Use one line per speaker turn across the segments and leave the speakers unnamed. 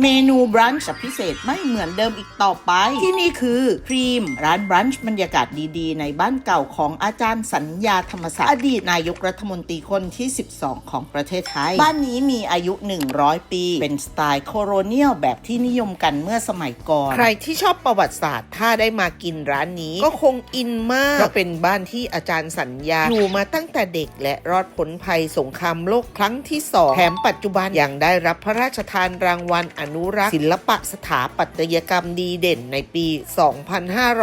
เมนูบรันช์พิเศษไม่เหมือนเดิมอีกต่อไป ที่นี่คือครีม ร้านบรันช์บรรยากาศดีๆ ในบ้านเก่าของอาจารย์สัญญาธรรมศาสตร์อดีตนายกรัฐมนตรีคนที่ 12 ของประเทศไทย บ้านนี้มีอายุ 100 ปี เป็นสไตล์โคโรเนียลแบบที่นิยมกันเมื่อสมัยก่อน ใครที่ชอบประวัติศาสตร์ ถ้าได้มากินร้านนี้ ก็คงอินมากเพราะเป็นบ้านที่อาจารย์สัญญาอยู่มาตั้งแต่เด็ก และรอดพ้นภัยสงครามโลกครั้งที่สองแถมปัจจุบันยังได้รับพระราชทานรางวัลอนุรักษ์ศิลปะสถาปัตยกรรมดีเด่นในปี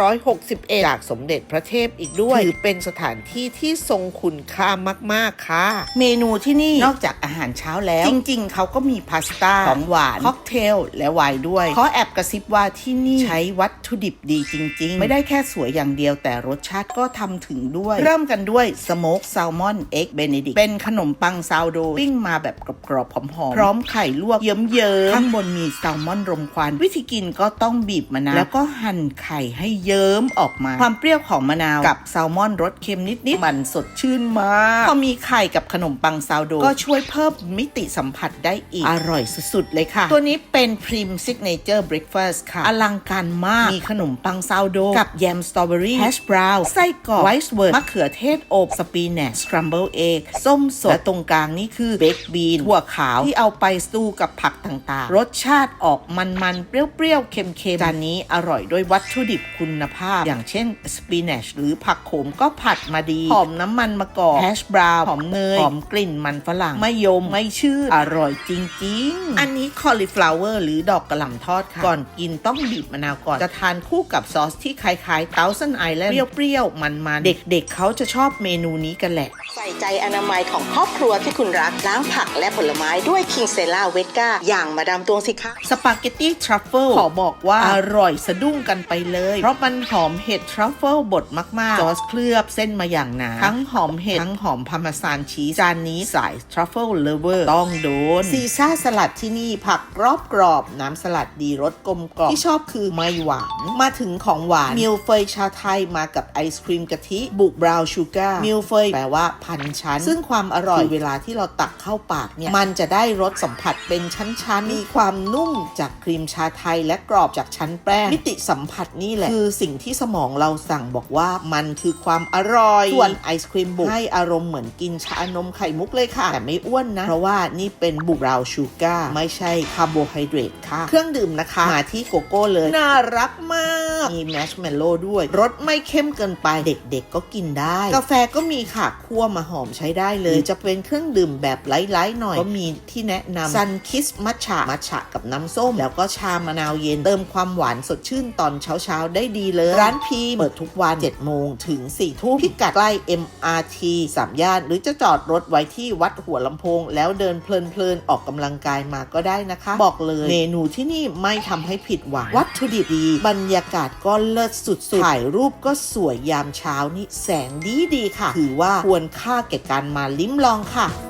2561 จากสมเด็จพระเทพอีกด้วย ถือเป็นสถานที่ที่ทรงคุณค่ามาก ๆ ค่ะ เมนูที่นี่นอกจากอาหารเช้าแล้ว จริง ๆ เขาก็มีพาสต้าของหวาน ค็อกเทล และไวน์ด้วยขอแอบกระซิบว่าที่นี่ใช้วัตถุดิบดีจริง ๆ ไม่ได้แค่สวยอย่างเดียวแต่รสชาติก็ทำถึงด้วย เริ่มกันด้วยสโมกแซลมอนเอ็กเบเนดิกเป็นขนมปังซาวโดปิ้งมาแบบกรอบๆหอมๆพร้อมไข่ลวกเยิ้มๆข้างบนมีแซลมอนรมควัน วิธีกินก็ต้องบีบมะนาวแล้วก็หั่นไข่ให้เยิ้มออกมา ความเปรี้ยวของมะนาวกับแซลมอนรสเค็มนิดๆมันสดชื่นมากพอมีไข่กับขนมปังซาวโดก็ช่วยเพิ่มมิติสัมผัสได้อีก อร่อยสุดๆเลยค่ะ ตัวนี้เป็นพรีมซิกเนเจอร์เบรคฟาสต์ค่ะ อลังการมากมีขนมปังซาวโดกับแยมสตรอเบอรี่แฮชบราวน์ไส้กรอกไวท์เวิร์ดมะเขือเทศอบสปีแนชสครัมเบิลเอ็กส้มสดและตรงกลางนี่คือเบคบีนถั่วขาวที่เอาไปสตูกับผักต่างๆ รสชาติออกมันๆ เปรี้ยวๆ เค็มๆ จานนี้อร่อยด้วยวัตถุดิบคุณภาพ อย่างเช่นสปีแนชหรือผักโขมก็ผัดมาดี หอมน้ำมันมะกอกแฮชบราวน์หอมเนย หอมกลิ่นมันฝรั่ง ไม่ยม ไม่ชื่อ อร่อยจริงๆ อันนี้คอลิฟลาวเวอร์หรือดอกกระหล่ำทอดค่ะก่อนกินต้องบีบมะนาวก่อน จะทานคู่กับซอสที่คล้ายๆ Thousand Island เปรี้ยวๆ มันๆ เด็กๆ เขาจะชอบเมนูนี้กันแหละ
ใส่ใจอนามัยของครอบครัวที่คุณรักล้างผักและผลไม้ด้วยคิงเซล่าเวก้าอย่างมาดามตวงสิคะ
สปาเกตตี้ทรัฟเฟิลขอบอกว่าอร่อยสะดุ้งกันไปเลย เพราะมันหอมเห็ดทรัฟเฟิลบดมากๆ ซอสเคลือบเส้นมาอย่างหนา ทั้งหอมเห็ด ทั้งหอมพาร์เมซานชีส จานนี้สายทรัฟเฟิลเลเวอร์ต้องโดน ซีซ่าสลัดที่นี่ผักกรอบกรอบๆน้ำสลัดดีรสกลมกล่อมที่ชอบคือไม่หวาน มาถึงของหวานมิลเฟยชาไทยมากับไอศครีมกะทิ บุกบราวน์ชูการ์มิลเฟยแปลว่าพันชั้น ซึ่งความอร่อยเวลาที่เราตักเข้าปากเนี่ยมันจะได้รสสัมผัสเป็นชั้นๆมีความนุ่มจากครีมชาไทยและกรอบจากชั้นแป้งมิติสัมผัสนี่แหละ คือสิ่งที่สมองเราสั่งบอกว่ามันคือความอร่อย ส่วนไอศครีมบุกให้อารมณ์เหมือนกินชานมไข่มุกเลยค่ะ แต่ไม่อ้วนนะ เพราะว่านี่เป็นบุกบราวน์ชูการ์ไม่ใช่คาร์โบไฮเดรตค่ะ เครื่องดื่มนะคะ มาที่โกโก้เลย น่ารักมาก มีแมชเมลโล่ด้วย รสไม่เข้มเกินไปเด็กๆก็กินได้ กาแฟก็มีค่ะคั่วมาหอมใช้ได้เลย จะเป็นเครื่องดื่มแบบไลท์ๆหน่อยก็มีที่แนะนำซันคิสมัทฉะมัทฉะกับน้ำส้ม แล้วก็ชามะนาวเย็นเติมความหวานสดชื่นตอนเช้าๆ ได้ดีเลย ร้านพีเปิดทุกวัน 7 โมงถึง 4 ทุ่มพิกัดใกล้ MRT สามย่าน หรือจะจอดรถไว้ที่วัดหัวลำโพง แล้วเดินเพลินๆ ออกกำลังกายมาก็ได้นะคะ บอกเลย เมนูที่นี่ไม่ทำให้ผิดหวังวัตถุดิบดี บรรยากาศก็เลิศสุดๆถ่ายรูปก็สวยยามเช้านี่แสงดีดีๆค่ะ ถือว่าควรค่าแก่การมาลิ้มลองค่ะ